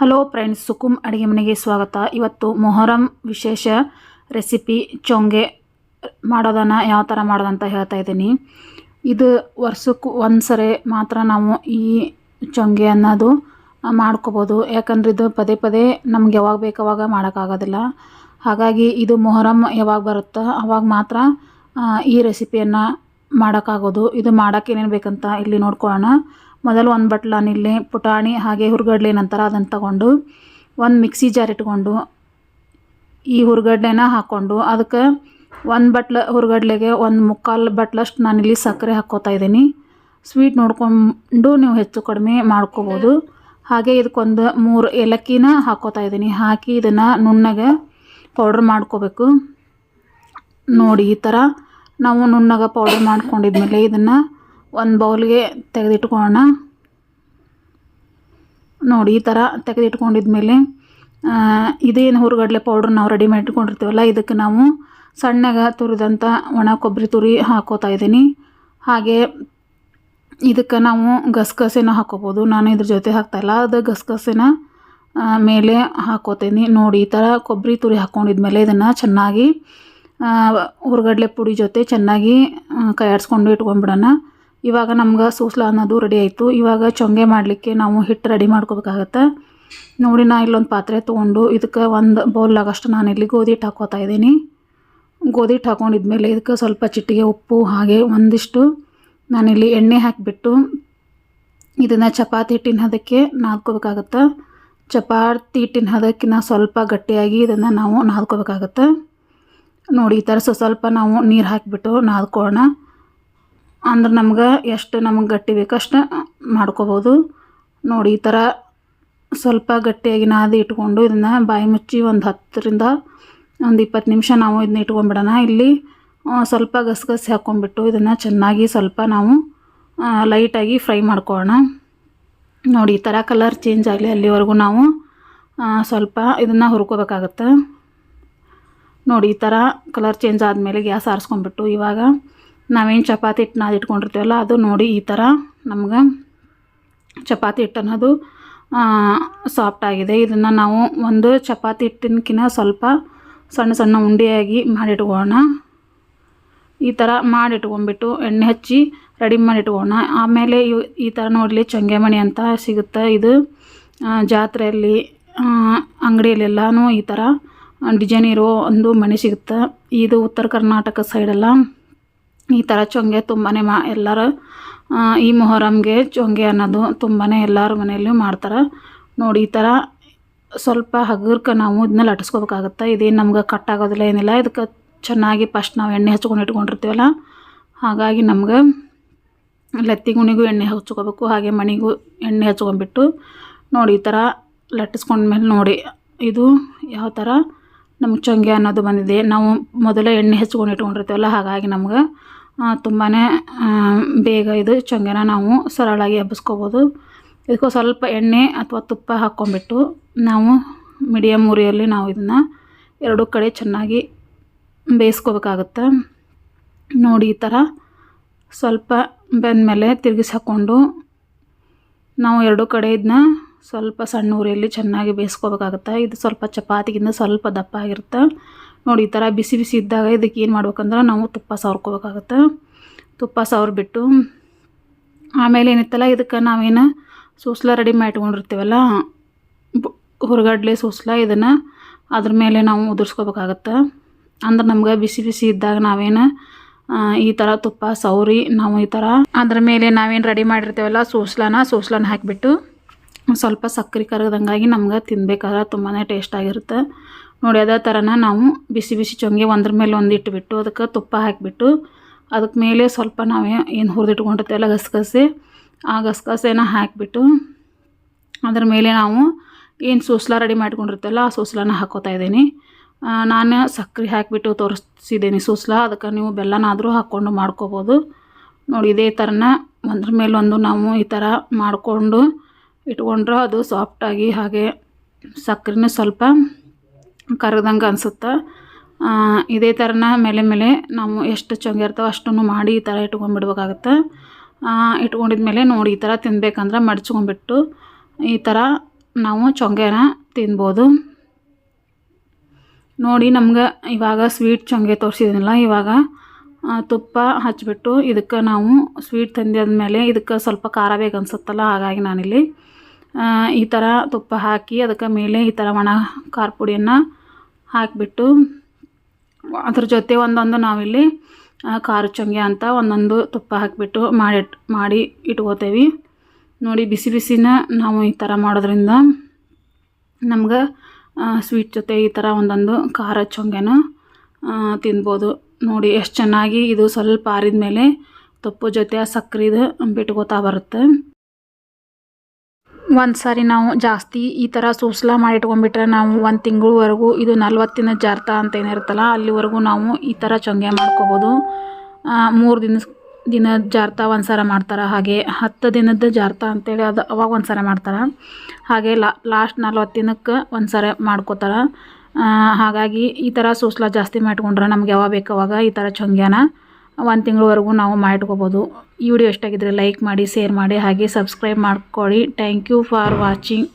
Hello friends ಸುಕುಮ್ ಅಡುಗೆ ಮನೆಗೆ ಸ್ವಾಗತ. ಇವತ್ತು ಮೊಹರಂ ವಿಶೇಷ ರೆಸಿಪಿ ಚೊಂಗೆ ಮಾಡೋದನ್ನು ಯಾವ ಥರ ಮಾಡೋದಂತ ಹೇಳ್ತಾ ಇದ್ದೀನಿ. ಇದು ವರ್ಷಕ್ಕೂ ಒಂದು ಸರಿ ಮಾತ್ರ ನಾವು ಈ ಚೊಂಗೆ ಅನ್ನೋದು ಮಾಡ್ಕೋಬೋದು. ಯಾಕಂದ್ರೆ ಇದು ಪದೇ ಪದೇ ನಮ್ಗೆ ಯಾವಾಗ ಬೇಕು ಅವಾಗ ಮಾಡೋಕ್ಕಾಗೋದಿಲ್ಲ ಹಾಗಾಗಿ ಇದು ಮೊಹರಂ ಯಾವಾಗ ಬರುತ್ತೋ ಅವಾಗ ಮಾತ್ರ ಈ ರೆಸಿಪಿಯನ್ನು ಮಾಡೋಕ್ಕಾಗೋದು ಇದು ಮಾಡೋಕ್ಕೇನೇನು ಬೇಕಂತ ಇಲ್ಲಿ ನೋಡ್ಕೊಳ್ಳೋಣ. ಮೊದಲು ಒಂದು ಬಟ್ಲು ನಾನಿಲ್ಲಿ ಪುಟಾಣಿ ಹಾಗೆ ಹುರ್ಗಡ್ಲೆ ನಂತರ ಅದನ್ನು ತಗೊಂಡು ಒಂದು ಮಿಕ್ಸಿ ಜಾರ್ ಇಟ್ಕೊಂಡು ಈ ಹುರ್ಗಡ್ಲೆನ ಹಾಕ್ಕೊಂಡು ಅದಕ್ಕೆ ಒಂದು ಬಟ್ಲ ಹುರ್ಗಡ್ಲೆಗೆ ಒಂದು ಮುಕ್ಕಾಲು ಬಟ್ಲಷ್ಟು ನಾನಿಲ್ಲಿ ಸಕ್ಕರೆ ಹಾಕ್ಕೋತಾ ಇದ್ದೀನಿ. ಸ್ವೀಟ್ ನೋಡಿಕೊಂಡು ನೀವು ಹೆಚ್ಚು ಕಡಿಮೆ ಮಾಡ್ಕೋಬೋದು. ಹಾಗೆ ಇದಕ್ಕೊಂದು ಮೂರು ಏಲಕ್ಕಿನ ಹಾಕೋತಾ ಇದ್ದೀನಿ. ಹಾಕಿ ಇದನ್ನು ನುಣ್ಣಗೆ ಪೌಡ್ರ್ ಮಾಡ್ಕೋಬೇಕು. ನೋಡಿ ಈ ಥರ ನಾವು ನುಣ್ಣಗೆ ಪೌಡ್ರ್ ಮಾಡ್ಕೊಂಡಿದ್ಮೇಲೆ ಇದನ್ನು ಒಂದು ಬೌಲ್ಗೆ ತೆಗೆದಿಟ್ಕೊಳ್ಳೋಣ. ನೋಡಿ, ಈ ಥರ ತೆಗೆದಿಟ್ಕೊಂಡಿದ್ಮೇಲೆ ಇದೇನು ಹುರುಗಡ್ಲೆ ಪೌಡ್ರ್ ನಾವು ರೆಡಿ ಮಾಡಿಟ್ಕೊಂಡಿರ್ತೀವಲ್ಲ, ಇದಕ್ಕೆ ನಾವು ಸಣ್ಣಗೆ ತುರಿದಂಥ ಒಣ ಕೊಬ್ಬರಿ ತುರಿ ಹಾಕೋತಾ ಇದ್ದೀನಿ. ಹಾಗೆ ಇದಕ್ಕೆ ನಾವು ಗಸಗಸೆನ ಹಾಕೋಬೋದು. ನಾನು ಇದ್ರ ಜೊತೆ ಹಾಕ್ತಾಯಿಲ್ಲ ಅದು ಗಸಗಸೆನ ಮೇಲೆ ಹಾಕೋತೀನಿ. ನೋಡಿ, ಈ ಥರ ಕೊಬ್ಬರಿ ತುರಿ ಹಾಕ್ಕೊಂಡಿದ್ಮೇಲೆ ಇದನ್ನು ಚೆನ್ನಾಗಿ ಹುರ್ಗಡ್ಲೆ ಪುಡಿ ಜೊತೆ ಚೆನ್ನಾಗಿ ಕೈ ಆಡಿಸ್ಕೊಂಡು ಇಟ್ಕೊಂಡ್ಬಿಡೋಣ. ಇವಾಗ ನಮ್ಗೆ ಸೂಸ್ಲ ಅನ್ನೋದು ರೆಡಿ ಆಯಿತು. ಇವಾಗ ಚೊಂಗೆ ಮಾಡಲಿಕ್ಕೆ ನಾವು ಹಿಟ್ಟು ರೆಡಿ ಮಾಡ್ಕೋಬೇಕಾಗತ್ತೆ. ನೋಡಿ ನಾ ಇಲ್ಲೊಂದು ಪಾತ್ರೆ ತೊಗೊಂಡು ಇದಕ್ಕೆ ಒಂದು ಬೌಲಾಗಷ್ಟು ನಾನು ಇಲ್ಲಿ ಗೋಧಿ ಹಿಟ್ಟು ಹಾಕೋತಾ ಇದ್ದೀನಿ. ಗೋಧಿ ಹಿಟ್ಟು ಹಾಕೊಂಡಿದ್ಮೇಲೆ ಇದಕ್ಕೆ ಸ್ವಲ್ಪ ಚಿಟ್ಟಿಗೆ ಉಪ್ಪು, ಹಾಗೆ ಒಂದಿಷ್ಟು ನಾನಿಲ್ಲಿ ಎಣ್ಣೆ ಹಾಕಿಬಿಟ್ಟು ಇದನ್ನು ಚಪಾತಿ ಹಿಟ್ಟಿನ ಹದಕ್ಕೆ ನಾದ್ಕೋಬೇಕಾಗತ್ತೆ. ಚಪಾತಿ ಹಿಟ್ಟಿನ ಹದಕ್ಕಿಂತ ಸ್ವಲ್ಪ ಗಟ್ಟಿಯಾಗಿ ಇದನ್ನು ನಾವು ನಾದ್ಕೋಬೇಕಾಗತ್ತೆ. ನೋಡಿ ಈ ಥರ ಸ್ವ- ಸ್ವಲ್ಪ ನಾವು ನೀರು ಹಾಕಿಬಿಟ್ಟು ನಾದ್ಕೊಳ್ಳೋಣ. ಅಂದ್ರೆ ನಮ್ಗೆ ಎಷ್ಟು ನಮಗೆ ಗಟ್ಟಿ ಬೇಕಷ್ಟು ಅಷ್ಟು ಮಾಡ್ಕೋಬೋದು. ನೋಡಿ, ಈ ಥರ ಸ್ವಲ್ಪ ಗಟ್ಟಿಯಾಗಿ ನಾದಿ ಇಟ್ಕೊಂಡು ಇದನ್ನು ಬಾಯಿ ಮುಚ್ಚಿ ಒಂದು ಹತ್ತರಿಂದ ಒಂದು ಇಪ್ಪತ್ತು ನಿಮಿಷ ನಾವು ಇದನ್ನ ಇಟ್ಕೊಂಡ್ಬಿಡೋಣ. ಇಲ್ಲಿ ಸ್ವಲ್ಪ ಗಸಗಸೆ ಹಾಕ್ಕೊಂಡ್ಬಿಟ್ಟು ಇದನ್ನು ಚೆನ್ನಾಗಿ ಸ್ವಲ್ಪ ನಾವು ಲೈಟಾಗಿ ಫ್ರೈ ಮಾಡ್ಕೊಳ್ಳೋಣ ನೋಡಿ, ಈ ಥರ ಕಲರ್ ಚೇಂಜ್ ಆಗಲಿ ಅಲ್ಲಿವರೆಗೂ ನಾವು ಸ್ವಲ್ಪ ಇದನ್ನು ಹುರ್ಕೋಬೇಕಾಗತ್ತೆ. ನೋಡಿ, ಈ ಥರ ಕಲರ್ ಚೇಂಜ್ ಆದಮೇಲೆ ಗ್ಯಾಸ್ ಆರಿಸ್ಕೊಂಡ್ಬಿಟ್ಟು ಇವಾಗ ನಾವೇನು ಚಪಾತಿ ಹಿಟ್ಟು ನಾದಿ ಇಟ್ಕೊಂಡಿರ್ತೀವಲ್ಲ, ಅದು ನೋಡಿ ಈ ಥರ ನಮ್ಗೆ ಚಪಾತಿ ಹಿಟ್ಟು ಅನ್ನೋದು ಸಾಫ್ಟ್ ಆಗಿದೆ. ಇದನ್ನು ನಾವು ಒಂದು ಚಪಾತಿ ಹಿಟ್ಟಿನಕಿನ ಸ್ವಲ್ಪ ಸಣ್ಣ ಸಣ್ಣ ಉಂಡೆಯಾಗಿ ಮಾಡಿಟ್ಕೊಳ್ಳೋಣ. ಈ ಥರ ಮಾಡಿಟ್ಕೊಂಡ್ಬಿಟ್ಟು ಎಣ್ಣೆ ಹಚ್ಚಿ ರೆಡಿ ಮಾಡಿಟ್ಕೊಳ್ಳೋಣ. ಆಮೇಲೆ ಇವು ಈ ಥರ ನೋಡಲಿ ಚಂಗೆಮಣಿ ಅಂತ ಸಿಗುತ್ತೆ ಇದು. ಜಾತ್ರೆಯಲ್ಲಿ ಅಂಗಡಿಯಲ್ಲೆಲ್ಲನೂ ಈ ಥರ ಡಿಸೈನ್ ಇರೋ ಒಂದು ಮಣಿ ಸಿಗುತ್ತೆ. ಇದು ಉತ್ತರ ಕರ್ನಾಟಕ ಸೈಡೆಲ್ಲ ಈ ಥರ ಚೊಂಗೆ ತುಂಬಾ ಮಾ ಎಲ್ಲರ ಈ ಮೊಹರಮ್ಗೆ ಚೊಂಗೆ ಅನ್ನೋದು ತುಂಬಾ ಎಲ್ಲರ ಮನೆಯಲ್ಲೂ ಮಾಡ್ತಾರೆ. ನೋಡಿ, ಈ ಥರ ಸ್ವಲ್ಪ ಹಗುರ್ಕ ನಾವು ಇದನ್ನ ಲಟ್ಟಿಸ್ಕೋಬೇಕಾಗತ್ತೆ ಇದೇನು ನಮ್ಗೆ ಕಟ್ ಆಗೋದಿಲ್ಲ ಏನಿಲ್ಲ. ಇದಕ್ಕೆ ಚೆನ್ನಾಗಿ ಫಸ್ಟ್ ನಾವು ಎಣ್ಣೆ ಹಚ್ಕೊಂಡು ಇಟ್ಕೊಂಡಿರ್ತೀವಲ್ಲ? ಹಾಗಾಗಿ ನಮ್ಗೆ ಲತ್ತಿಗುಣಿಗೂ ಎಣ್ಣೆ ಹಚ್ಕೋಬೇಕು, ಹಾಗೆ ಮಣಿಗೂ ಎಣ್ಣೆ ಹಚ್ಕೊಂಡ್ಬಿಟ್ಟು ನೋಡಿ, ಈ ಥರ ಲಟ್ಟಿಸ್ಕೊಂಡ್ಮೇಲೆ ನೋಡಿ, ಇದು ಯಾವ ಥರ ನಮ್ಗೆ ಚೊಂಗೆ ಅನ್ನೋದು ಬಂದಿದೆ. ನಾವು ಮೊದಲೇ ಎಣ್ಣೆ ಹೆಚ್ಕೊಂಡು ಇಟ್ಕೊಂಡಿರ್ತೀವಲ್ಲ, ಹಾಗಾಗಿ ನಮ್ಗೆ ತುಂಬಾ ಬೇಗ ಇದು ಚೊಂಗೆನ ನಾವು ಸರಳಾಗಿ ಹಬ್ಬಿಸ್ಕೋಬೋದು ಇದಕ್ಕೂ ಸ್ವಲ್ಪ ಎಣ್ಣೆ ಅಥವಾ ತುಪ್ಪ ಹಾಕ್ಕೊಂಡ್ಬಿಟ್ಟು ನಾವು ಮೀಡಿಯಮ್ ಉರಿಯಲ್ಲಿ ನಾವು ಇದನ್ನು ಎರಡೂ ಕಡೆ ಚೆನ್ನಾಗಿ ಬೇಯಿಸ್ಕೋಬೇಕಾಗತ್ತೆ. ನೋಡಿ ಈ ಥರ ಸ್ವಲ್ಪ ಬೆಂದಮೇಲೆ ತಿರುಗಿಸಿ ಹಾಕ್ಕೊಂಡು ನಾವು ಎರಡೂ ಕಡೆ ಇದನ್ನ ಸ್ವಲ್ಪ ಸಣ್ಣ ಉರಿಯಲ್ಲಿ ಚೆನ್ನಾಗಿ ಬೇಯಿಸ್ಕೋಬೇಕಾಗತ್ತೆ. ಇದು ಸ್ವಲ್ಪ ಚಪಾತಿಗಿಂತ ಸ್ವಲ್ಪ ದಪ್ಪ ಆಗಿರುತ್ತೆ. ನೋಡಿ, ಈ ಥರ ಬಿಸಿ ಬಿಸಿ ಇದ್ದಾಗ ಇದಕ್ಕೆ ಏನು ಮಾಡ್ಬೇಕಂದ್ರೆ ನಾವು ತುಪ್ಪ ಸವರ್ಕೋಬೇಕಾಗತ್ತೆ. ತುಪ್ಪ ಸವರ್ಬಿಟ್ಟು ಆಮೇಲೆ ಏನಿತ್ತಲ್ಲ, ಇದಕ್ಕೆ ನಾವೇನು ಸೂಸ್ಲ ರೆಡಿ ಮಾಡಿಟ್ಕೊಂಡಿರ್ತೀವಲ್ಲ ಇಟ್ಕೊಂಡಿರ್ತೀವಲ್ಲ ಹುರ್ಗಡ್ಲೆ ಸೂಸ್ಲ ಇದನ್ನು ಅದ್ರ ಮೇಲೆ ನಾವು ಉದುರ್ಸ್ಕೋಬೇಕಾಗತ್ತೆ. ಅಂದ್ರೆ ನಮ್ಗೆ ಬಿಸಿ ಬಿಸಿ ಇದ್ದಾಗ ನಾವೇನು ಈ ಥರ ತುಪ್ಪ ಸೌರಿ ನಾವು ಈ ಥರ ಅದ್ರ ಮೇಲೆ ನಾವೇನು ರೆಡಿ ಮಾಡಿರ್ತೇವಲ್ಲ, ಸೂಸ್ಲನ ಸೂಸ್ಲನ ಹಾಕಿಬಿಟ್ಟು ಸ್ವಲ್ಪ ಸಕ್ಕರೆ ಕರಗದಂಗಾಗಿ ನಮ್ಗೆ ತಿನ್ಬೇಕಾದ್ರೆ ತುಂಬಾ ಟೇಸ್ಟ್ ಆಗಿರುತ್ತೆ. ನೋಡಿ ಅದೇ ಥರನ ನಾವು ಬಿಸಿ ಬಿಸಿ ಚೊಂಗೆ ಒಂದ್ರ ಮೇಲೆ ಒಂದು ಇಟ್ಬಿಟ್ಟು ಅದಕ್ಕೆ ತುಪ್ಪ ಹಾಕಿಬಿಟ್ಟು ಅದಕ್ಕೆ ಮೇಲೆ ಸ್ವಲ್ಪ ನಾವೇ ಏನು ಹುರಿದಿಟ್ಕೊಂಡಿರ್ತೀವಲ್ಲ ಗಸಗಸೆ, ಆ ಗಸಗಸೆನ ಹಾಕಿಬಿಟ್ಟು ಅದ್ರ ಮೇಲೆ ನಾವು ಏನು ಸೂಸ್ಲ ರೆಡಿ ಮಾಡ್ಕೊಂಡಿರ್ತೀವಲ್ಲ ಆ ಸೂಸ್ಲನ ಹಾಕೋತಾ ಇದ್ದೀನಿ. ನಾನು ಸಕ್ಕರೆ ಹಾಕಿಬಿಟ್ಟು ತೋರಿಸಿದ್ದೀನಿ ಸೂಸ್ಲ, ಅದಕ್ಕೆ ನೀವು ಬೆಲ್ಲನಾದರೂ ಹಾಕ್ಕೊಂಡು ಮಾಡ್ಕೋಬೋದು. ನೋಡಿ ಇದೇ ಥರನ ಒಂದ್ರ ಮೇಲೆ ಒಂದು ನಾವು ಈ ಥರ ಮಾಡಿಕೊಂಡು ಇಟ್ಕೊಂಡ್ರೆ ಅದು ಸಾಫ್ಟಾಗಿ ಹಾಗೆ ಸಕ್ಕರೆನೂ ಸ್ವಲ್ಪ ಕರಗ್ದಂಗೆ ಅನಿಸುತ್ತೆ. ಇದೇ ಥರನ ಮೇಲೆ ಮೇಲೆ ನಾವು ಎಷ್ಟು ಚೊಂಗೆ ಇರ್ತಾವೆ ಅಷ್ಟನ್ನು ಮಾಡಿ ಈ ಥರ ಇಟ್ಕೊಂಡ್ಬಿಡ್ಬೇಕಾಗತ್ತೆ. ಇಟ್ಕೊಂಡಿದ್ಮೇಲೆ ನೋಡಿ ಈ ಥರ ತಿನ್ಬೇಕಂದ್ರೆ ಮಡ್ಚ್ಕೊಂಡ್ಬಿಟ್ಟು ಈ ಥರ ನಾವು ಚೊಂಗೆನ ತಿನ್ಬೋದು. ನೋಡಿ ನಮ್ಗೆ ಇವಾಗ ಸ್ವೀಟ್ ಚೊಂಗೆ ತೋರಿಸಿದ್ನಲ್ಲ, ಇವಾಗ ತುಪ್ಪ ಹಚ್ಚಿಬಿಟ್ಟು ಇದಕ್ಕೆ ನಾವು ಸ್ವೀಟ್ ತಂದಾದ್ಮೇಲೆ ಇದಕ್ಕೆ ಸ್ವಲ್ಪ ಖಾರ ಬೇಕು ಅನ್ಸುತ್ತಲ್ಲ, ಹಾಗಾಗಿ ನಾನಿಲ್ಲಿ ಈ ಥರ ತುಪ್ಪ ಹಾಕಿ ಅದಕ್ಕೆ ಮೇಲೆ ಈ ಥರ ಒಣ ಖಾರ ಪುಡಿಯನ್ನು ಹಾಕಿಬಿಟ್ಟು ಅದ್ರ ಜೊತೆ ಒಂದೊಂದು ನಾವಿಲ್ಲಿ ಖಾರ ಚಂಗೆ ಅಂತ ಒಂದೊಂದು ತುಪ್ಪ ಹಾಕಿಬಿಟ್ಟು ಮಾಡಿ ಮಾಡಿ ಇಟ್ಕೋತೇವೆ. ನೋಡಿ, ಬಿಸಿ ಬಿಸಿನ ನಾವು ಈ ಥರ ಮಾಡೋದ್ರಿಂದ ನಮ್ಗೆ ಸ್ವೀಟ್ ಜೊತೆ ಈ ಥರ ಒಂದೊಂದು ಖಾರ ಚೊಂಗೆನ ತಿನ್ಬೋದು. ನೋಡಿ, ಎಷ್ಟು ಚೆನ್ನಾಗಿ ಇದು ಸ್ವಲ್ಪ ಆರಿದ ಮೇಲೆ ತುಪ್ಪ ಜೊತೆ ಆ ಸಕ್ರೆದು ಬಿಟ್ಕೋತಾ ಬರುತ್ತೆ. ಒಂದು ಸಾರಿ ನಾವು ಜಾಸ್ತಿ ಈ ಥರ ಸೂಸ್ಲ ಮಾಡಿ ಇಟ್ಕೊಂಡ್ಬಿಟ್ರೆ ನಾವು ಒಂದು ತಿಂಗಳವರೆಗೂ ಇದು ನಲ್ವತ್ತಿನ ಜಾರ್ತ ಅಂತ ಏನಿರುತ್ತಲ್ಲ, ಅಲ್ಲಿವರೆಗೂ ನಾವು ಈ ಥರ ಚೊಂಗೆ ಮಾಡ್ಕೋಬೋದು. ಮೂರು ದಿನ ದಿನದ ಜಾರ್ತ ಒಂದು ಸಾರ ಮಾಡ್ತಾರೆ, ಹಾಗೆ ಹತ್ತು ದಿನದ ಜಾರ್ತ ಅಂತೇಳಿ ಅದು ಅವಾಗ ಒಂದು ಸಲ ಮಾಡ್ತಾರೆ. ಹಾಗೆ ಲಾಸ್ಟ್ ನಲ್ವತ್ತು ದಿನಕ್ಕೆ ಒಂದು ಸಾರ ಮಾಡ್ಕೋತಾರೆ ಹಾಗಾಗಿ ಈ ಥರ ಸೂಸ್ಲ ಜಾಸ್ತಿ ಮಾಡಿಕೊಂಡ್ರೆ ನಮ್ಗೆ ಯಾವಾಗ ಬೇಕು ಅವಾಗ ಈ ಥರ ಚೊಂಗ್ಯಾನ. ಒಂದು ತಿಂಗಳವರೆಗೂ ನಾವು ಮಾಡಿಟ್ಕೋಬೋದು ಈ ವಿಡಿಯೋ ಇಷ್ಟಾಗಿದ್ರೆ ಲೈಕ್ ಮಾಡಿ ಶೇರ್ ಮಾಡಿ, ಹಾಗೆ ಸಬ್ಸ್ಕ್ರೈಬ್ ಮಾಡ್ಕೊಳ್ಳಿ. Thank you for watching